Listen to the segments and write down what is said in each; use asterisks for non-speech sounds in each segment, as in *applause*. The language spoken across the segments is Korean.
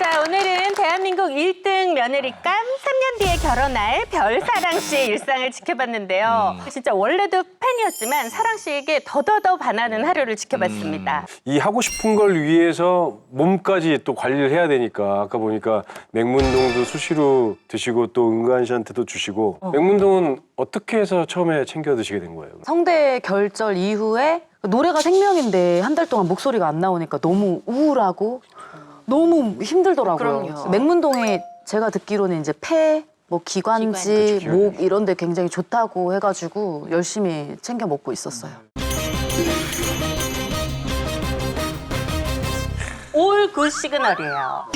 자, 오늘은 대한민국 1등 며느리감 3년 뒤에 결혼할 별사랑 씨의 일상을 지켜봤는데요. 진짜 원래도 팬이었지만 사랑 씨에게 더더더 반하는 하루를 지켜봤습니다. 이 하고 싶은 걸 위해서 몸까지 또 관리를 해야 되니까 아까 보니까 맹문동도 수시로 드시고 또 은관 씨한테도 주시고 맹문동은 어떻게 해서 처음에 챙겨 드시게 된 거예요? 성대 결절 이후에 노래가 생명인데 한 달 동안 목소리가 안 나오니까 너무 우울하고 너무 힘들더라고요. 그럼요. 맹문동에 제가 듣기로는 이제 폐, 뭐 기관지, 기관. 목 이런 데 굉장히 좋다고 해가지고 열심히 챙겨 먹고 있었어요. 올굿 시그널이에요.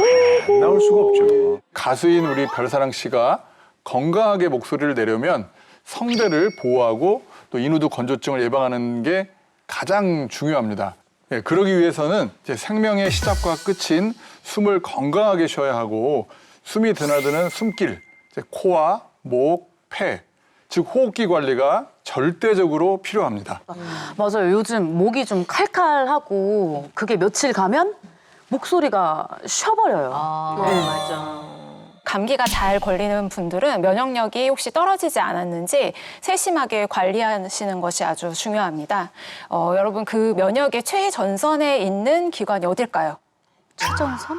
안 나올 수가 없죠. 가수인 우리 별사랑 씨가 건강하게 목소리를 내려면 성대를 보호하고 또 인후두 건조증을 예방하는 게 가장 중요합니다. 예, 그러기 위해서는 이제 생명의 시작과 끝인 숨을 건강하게 쉬어야 하고 숨이 드나드는 숨길, 이제 코와 목, 폐, 즉 호흡기 관리가 절대적으로 필요합니다. 맞아요. 요즘 목이 좀 칼칼하고 그게 며칠 가면 목소리가 쉬어버려요. 네. 맞아. 감기가 잘 걸리는 분들은 면역력이 혹시 떨어지지 않았는지 세심하게 관리하시는 것이 아주 중요합니다. 어, 여러분 그 면역의 최전선에 있는 기관이 어딜까요? 최전선?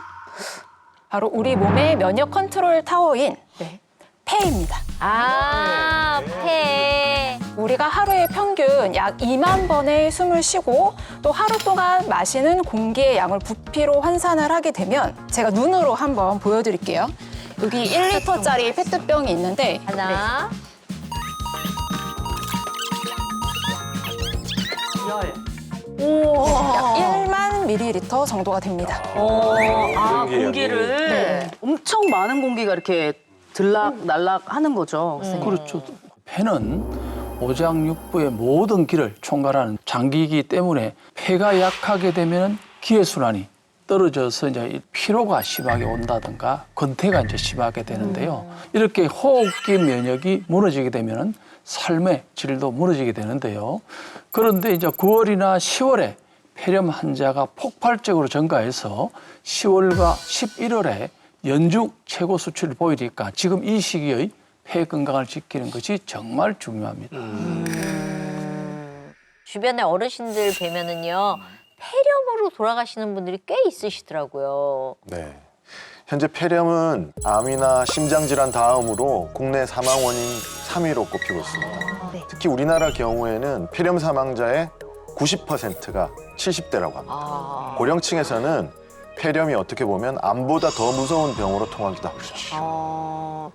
바로 우리 몸의 면역 컨트롤 타워인 네, 폐입니다. 아, 폐. 우리가 하루에 평균 약 2만 번의 숨을 쉬고 또 하루 동안 마시는 공기의 양을 부피로 환산을 하게 되면 제가 눈으로 한번 보여드릴게요. 여기 1리터짜리 페트병이 있는데 하나. 열. 약 1만 미리리터 정도가 됩니다. 어, 아, 공기 양이. 공기를. 네. 엄청 많은 공기가 이렇게 들락 날락 하는 거죠. 선생님. 그렇죠. 폐는 오장육부의 모든 기를 총괄하는 장기이기 때문에 폐가 약하게 되면 기혈순환이 떨어져서 이제 이 피로가 심하게 온다든가 건태가 이제 심하게 되는데요. 이렇게 호흡기 면역이 무너지게 되면 삶의 질도 무너지게 되는데요. 그런데 이제 9월이나 10월에 폐렴 환자가 폭발적으로 증가해서 10월과 11월에 연중 최고 수치를 보이니까 지금 이 시기의 폐 건강을 지키는 것이 정말 중요합니다. 주변에 어르신들 뵈면은요, 폐렴으로 돌아가시는 분들이 꽤 있으시더라고요. 네. 현재 폐렴은 암이나 심장 질환 다음으로 국내 사망 원인 3위로 꼽히고 있습니다. 특히 우리나라 경우에는 폐렴 사망자의 90%가 70대라고 합니다. 아. 고령층에서는 폐렴이 어떻게 보면 암보다 더 무서운 병으로 통하기도 합니다. 어,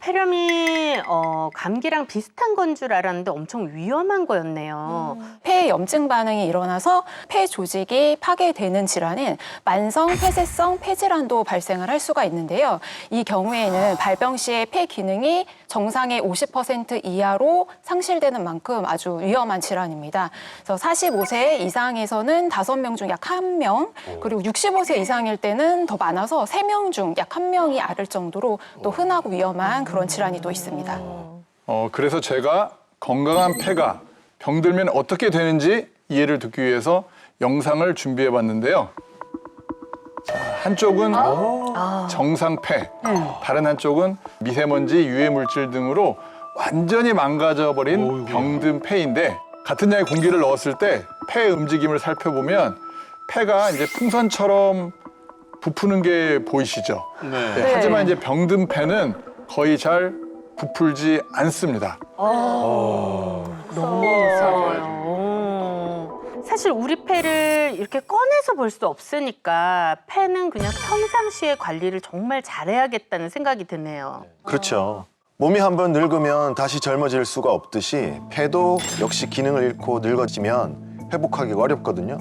폐렴이 어, 감기랑 비슷한 건 줄 알았는데 엄청 위험한 거였네요. 폐 염증 반응이 일어나서 폐 조직이 파괴되는 질환인 만성 폐쇄성 폐질환도 발생을 할 수가 있는데요. 이 경우에는 발병 시에 폐 기능이 정상의 50% 이하로 상실되는 만큼 아주 위험한 질환입니다. 그래서 45세 이상에서는 5명 중 약 1명, 그리고 65세 이상일 때는 더 많아서 3명 중 약 1명이 앓을 정도로 또 흔하고 위험한 그런 질환이 또 있습니다. 어, 그래서 제가 건강한 폐가 병들면 어떻게 되는지 이해를 듣기 위해서 영상을 준비해 봤는데요. 자, 한쪽은 정상 폐, 다른 한쪽은 미세먼지, 유해 물질 등으로 완전히 망가져 버린 병든 폐인데 같은 양의 공기를 넣었을 때 폐 움직임을 살펴보면 폐가 이제 풍선처럼 부푸는 게 보이시죠? 네, 하지만 이제 병든 폐는 거의 잘 부풀지 않습니다. 너무 무서워요. 어. 사실 우리 폐를 이렇게 꺼내서 볼 수 없으니까 폐는 그냥 평상시에 관리를 정말 잘해야겠다는 생각이 드네요. 그렇죠. 몸이 한번 늙으면 다시 젊어질 수가 없듯이 폐도 역시 기능을 잃고 늙어지면 회복하기가 어렵거든요.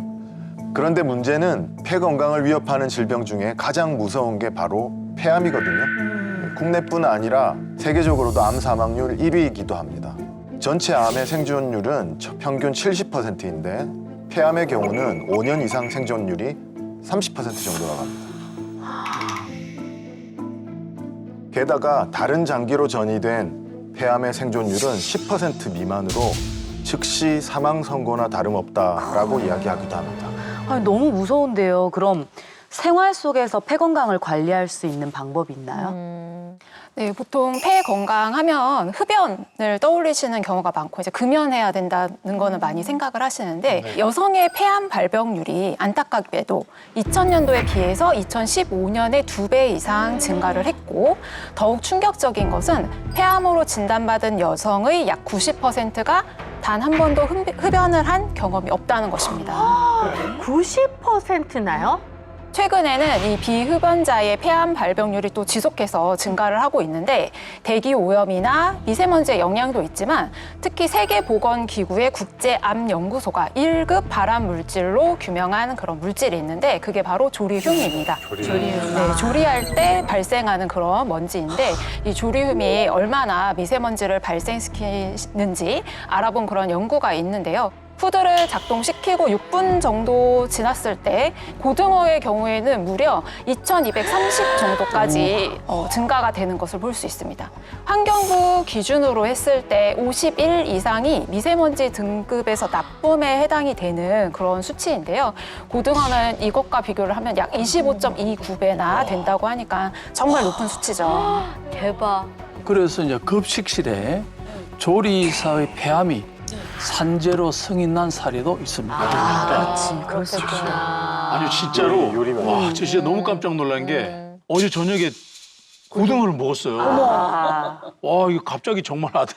그런데 문제는 폐 건강을 위협하는 질병 중에 가장 무서운 게 바로 폐암이거든요. 국내뿐 아니라 세계적으로도 암 사망률 1위이기도 합니다. 전체 암의 생존율은 평균 70%인데 폐암의 경우는 5년 이상 생존율이 30% 정도라고 합니다. 게다가 다른 장기로 전이된 폐암의 생존율은 10% 미만으로 즉시 사망 선고나 다름없다라고 이야기하기도 합니다. 아니, 너무 무서운데요. 그럼 생활 속에서 폐 건강을 관리할 수 있는 방법이 있나요? 음, 네, 보통 폐 건강하면 흡연을 떠올리시는 경우가 많고 이제 금연해야 된다는 거는 많이 생각을 하시는데 여성의 폐암 발병률이 안타깝게도 2000년도에 비해서 2015년에 두 배 이상 증가를 했고 더욱 충격적인 것은 폐암으로 진단받은 여성의 약 90%가 단 한 번도 흡연을 한 경험이 없다는 것입니다. 90%나요? 최근에는 이 비흡연자의 폐암 발병률이 또 지속해서 증가를 하고 있는데 대기 오염이나 미세먼지의 영향도 있지만 특히 세계보건기구의 국제암연구소가 1급 발암 물질로 규명한 그런 물질이 있는데 그게 바로 조리흉입니다. 네, 조리할 때 발생하는 그런 먼지인데 이 조리hum이 얼마나 미세먼지를 발생시키는지 알아본 그런 연구가 있는데요. 후드를 작동시키고 6분 정도 지났을 때 고등어의 경우에는 무려 2230 정도까지 어, 증가가 되는 것을 볼 수 있습니다. 환경부 기준으로 했을 때 51 이상이 미세먼지 등급에서 나쁨에 해당이 되는 그런 수치인데요. 고등어는 이것과 비교를 하면 약 25.29배나 된다고 하니까 정말 높은 수치죠. 대박. 그래서 이제 급식실에 조리사의 폐암이 산재로 승인 난 사례도 있습니다. 그렇지, 수 있구나. 그렇구나. 아니 진짜로 요리만. 와, 저 진짜 너무 깜짝 놀란 게 어제 저녁에 고등어를 먹었어요. 와, 이거 갑자기 정말 아들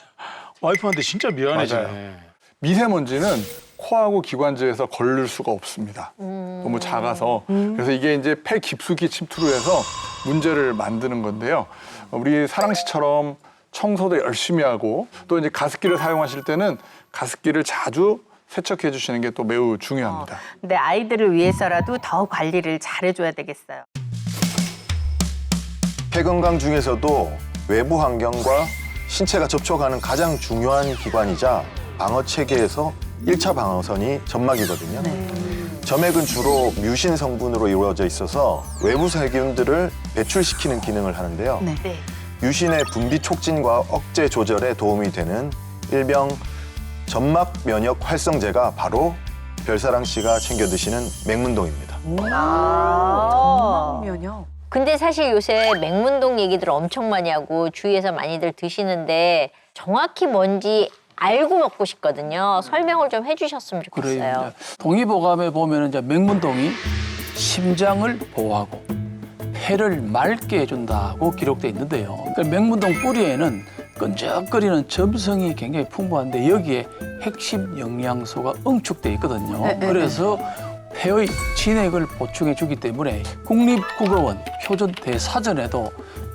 와이프한테 진짜 미안해지네. 미세먼지는 코하고 기관지에서 걸릴 수가 없습니다. 너무 작아서. 그래서 이게 이제 폐 깊숙이 침투를 해서 문제를 만드는 건데요. 우리 사랑 씨처럼 청소도 열심히 하고 또 이제 가습기를 사용하실 때는 가습기를 자주 세척해 주시는 게 또 매우 중요합니다. 근데 아이들을 위해서라도 더 관리를 잘해줘야 되겠어요. 폐 건강 중에서도 외부 환경과 신체가 접촉하는 가장 중요한 기관이자 방어 체계에서 일차 방어선이 점막이거든요. 점액은 주로 뮤신 성분으로 이루어져 있어서 외부 세균들을 배출시키는 기능을 하는데요. 네. 네. 유신의 분비 촉진과 억제 조절에 도움이 되는 일명 점막 면역 활성제가 바로 별사랑 씨가 챙겨 드시는 맹문동입니다. 아. 면역. 근데 사실 요새 맹문동 얘기들 엄청 많이 하고 주위에서 많이들 드시는데 정확히 뭔지 알고 먹고 싶거든요. 설명을 좀 해주셨으면 좋겠어요. 그래요. 이제 동의보감에 보면 이제 맹문동이 심장을 보호하고 폐를 맑게 해준다고 기록돼 있는데요. 그 맹문동 뿌리에는 끈적거리는 점성이 굉장히 풍부한데 여기에 핵심 영양소가 응축돼 있거든요. 네, 네, 그래서 폐의 진액을 보충해 주기 때문에 국립국어원 표준 대사전에도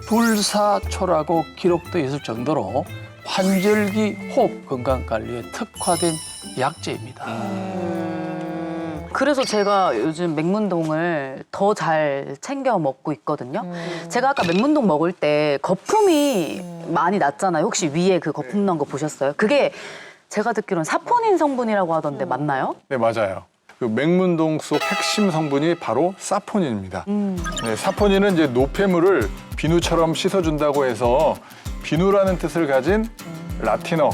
불사초라고 기록되어 있을 정도로 환절기 호흡 건강 관리에 특화된 약재입니다. 그래서 제가 요즘 맹문동을 더 잘 챙겨 먹고 있거든요. 제가 아까 맹문동 먹을 때 거품이 많이 났잖아요. 혹시 위에 그 거품 난 거 보셨어요? 그게 제가 듣기로는 사포닌 성분이라고 하던데 맞나요? 네, 맞아요. 그 맹문동 속 핵심 성분이 바로 사포닌입니다. 네, 사포닌은 이제 노폐물을 비누처럼 씻어준다고 해서 비누라는 뜻을 가진 라틴어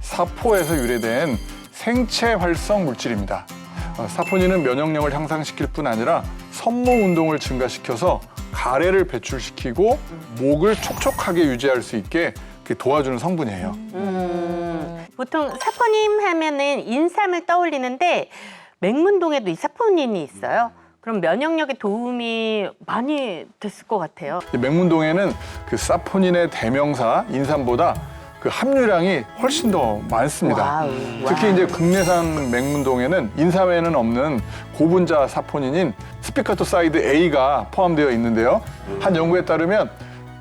사포에서 유래된 생체 활성 물질입니다. 어, 사포닌은 면역력을 향상시킬 뿐 아니라 선모 운동을 증가시켜서 가래를 배출시키고 목을 촉촉하게 유지할 수 있게 도와주는 성분이에요. 보통 사포닌 하면은 인삼을 떠올리는데 맹문동에도 이 사포닌이 있어요. 그럼 면역력에 도움이 많이 됐을 것 같아요. 이 맹문동에는 그 사포닌의 대명사 인삼보다 그 함유량이 훨씬 더 많습니다. 와우. 특히 이제 국내산 맹문동에는 인삼에는 없는 고분자 사포닌인 스피카토사이드 A가 포함되어 있는데요. 한 연구에 따르면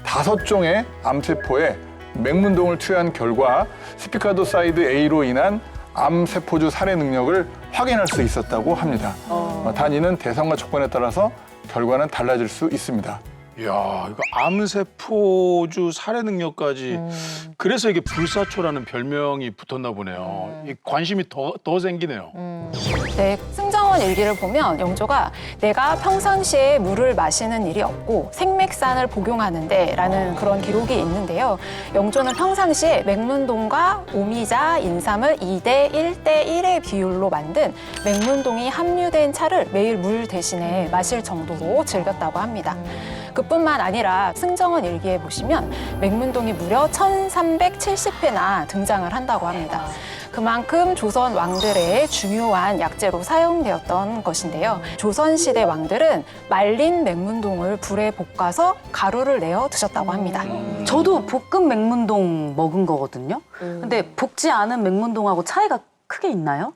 다섯 종의 암세포에 맹문동을 투여한 결과 스피카토사이드 A로 인한 암세포주 살해 능력을 확인할 수 있었다고 합니다. 어, 단 이는 대상과 조건에 따라서 결과는 달라질 수 있습니다. 이야, 이거 암세포주 살해 능력까지. 음. 그래서 이게 불사초라는 별명이 붙었나 보네요. 이 관심이 더, 더 생기네요. 네, 승정원 일기를 보면 영조가 내가 평상시에 물을 마시는 일이 없고 생맥산을 복용하는데 라는 그런 기록이 있는데요. 영조는 평상시에 맥문동과 오미자, 인삼을 2대 1대 1의 비율로 만든 맥문동이 함유된 차를 매일 물 대신에 마실 정도로 즐겼다고 합니다. 그 뿐만 아니라 승정원 일기에 보시면 맥문동이 무려 1370회나 등장을 한다고 합니다. 그만큼 조선 왕들의 중요한 약재로 사용되었던 것인데요. 조선시대 왕들은 말린 맥문동을 불에 볶아서 가루를 내어 드셨다고 합니다. 저도 볶음 맹문동 먹은 거거든요. 근데 볶지 않은 맹문동하고 차이가 크게 있나요?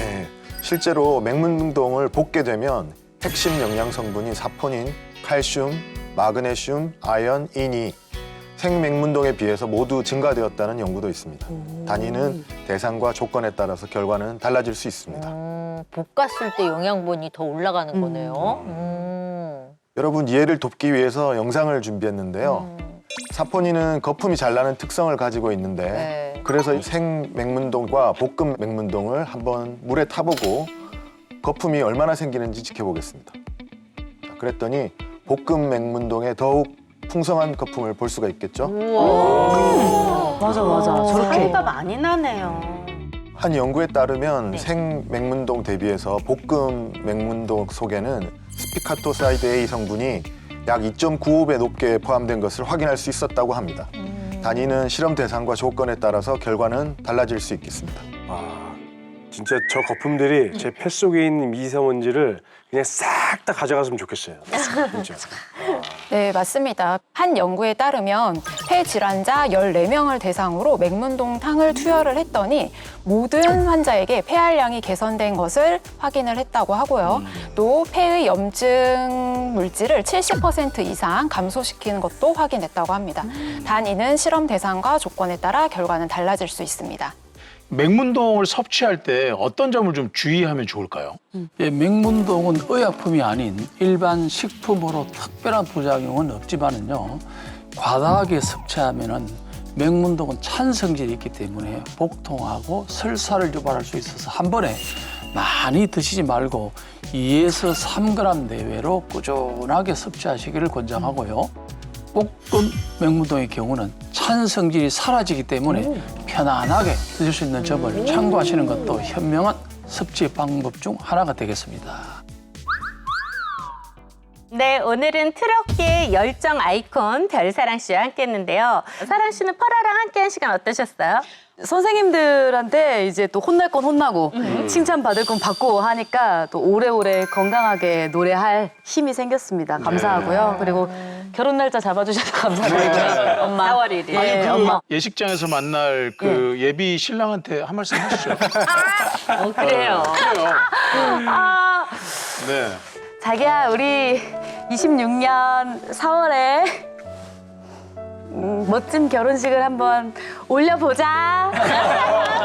예, 실제로 맹문동을 볶게 되면 핵심 영양 성분인 사포닌, 칼슘, 마그네슘, 아연, 인이 생맹문동에 비해서 모두 증가되었다는 연구도 있습니다. 단위는 대상과 조건에 따라서 결과는 달라질 수 있습니다. 음, 볶았을 때 영양분이 더 올라가는 거네요. 음. 여러분 이해를 돕기 위해서 영상을 준비했는데요. 사포닌은 거품이 잘 나는 특성을 가지고 있는데 네. 그래서 생맹문동과 볶음 맥문동을 한번 물에 타보고 거품이 얼마나 생기는지 지켜보겠습니다. 자, 그랬더니 볶음 맥문동에 더욱 풍성한 거품을 볼 수가 있겠죠. 맞아 맞아. 저렇게 차이가 많이 나네요. 한 연구에 따르면 생맹문동 대비해서 볶음 맥문동 속에는 스피카토사이드 A 성분이 약 2.95배 높게 포함된 것을 확인할 수 있었다고 합니다. 단위는 실험 대상과 조건에 따라서 결과는 달라질 수 있겠습니다. 아, 진짜 저 거품들이 제 폐 속에 있는 미세먼지를 그냥 싹 다 가져갔으면 좋겠어요. 진짜. *laughs* 네, 맞습니다. 한 연구에 따르면 폐 질환자 14명을 대상으로 맥문동탕을 투여를 했더니 모든 환자에게 폐활량이 개선된 것을 확인을 했다고 하고요. 또 폐의 염증 물질을 70% 이상 감소시키는 것도 확인했다고 합니다. 단 이는 실험 대상과 조건에 따라 결과는 달라질 수 있습니다. 맹문동을 섭취할 때 어떤 점을 좀 주의하면 좋을까요? 예, 맹문동은 의약품이 아닌 일반 식품으로 특별한 부작용은 없지만은요 과다하게 섭취하면은 맹문동은 찬 성질이 있기 때문에 복통하고 설사를 유발할 수 있어서 한 번에 많이 드시지 말고 2에서 3g 내외로 꾸준하게 섭취하시기를 권장하고요. 볶음 맹문동의 경우는 찬 성질이 사라지기 때문에 편안하게 드실 수 있는 점을 참고하시는 것도 현명한 섭취 방법 중 하나가 되겠습니다. 네, 오늘은 트럭계의 열정 아이콘 별사랑 씨와 함께했는데요. 사랑 씨는 퍼라랑 함께한 시간 어떠셨어요? 선생님들한테 이제 또 혼날 건 혼나고 칭찬 받을 건 받고 하니까 또 오래오래 건강하게 노래할 힘이 생겼습니다. 감사하고요. 그리고 결혼 날짜 잡아주셔서 감사드리고요. 엄마. 4월 1일. 예, 그 엄마. 예식장에서 만날 그 예비 신랑한테 한 말씀 하시죠. 어, 그래요. 그래요. 아, 네. 자기야, 우리 26년 4월에 음, 멋진 결혼식을 한번 올려보자. *laughs*